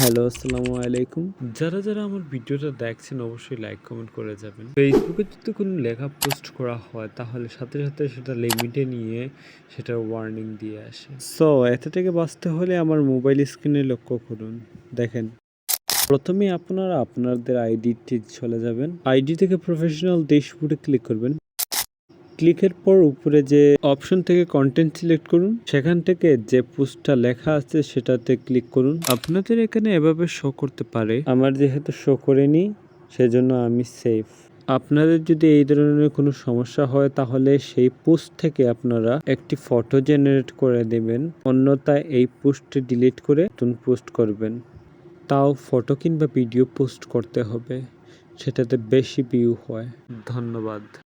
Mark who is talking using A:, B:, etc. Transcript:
A: Hello আসসালামু আলাইকুম। যারা যারা আমার ভিডিওটা দেখছেন অবশ্যই লাইক কমেন্ট করে যাবেন। ফেসবুকে যদি কোনো লেখা পোস্ট করা হয় তাহলে সাথে সাথে সেটা লিমিটে নিয়ে সেটা ওয়ার্নিং দিয়ে আসে। সো এতে থেকে বাঁচতে হলে আমার মোবাইল স্ক্রিনে লক্ষ্য করুন। দেখেন প্রথমে আপনারা আপনাদের আইডিটি চলে যাবেন। আইডি থেকে প্রফেশনাল ড্যাশবোর্ডে ক্লিক করবেন। ক্লিকের পর উপরে যে অপশন থেকে কন্টেন্ট সিলেক্ট করুন, সেখান থেকে যে পোস্টটা লেখা আছে সেটাতে ক্লিক করুন। আপনাদের এখানে এভাবে শো করতে পারে। আমার যেহেতু শো করেনি, সেজন্য আমি সেফ আপনাদের যদি এই ধরনের কোনো সমস্যা হয়, তাহলে সেই পোস্ট থেকে আপনারা একটি ফটো জেনারেট করে দেবেন। অন্যথায় এই পোস্টটি ডিলিট করে নতুন পোস্ট করবেন। তাও ফটো কিংবা ভিডিও পোস্ট করতে হবে। সেটাতে বেশি ভিউ হয়। ধন্যবাদ।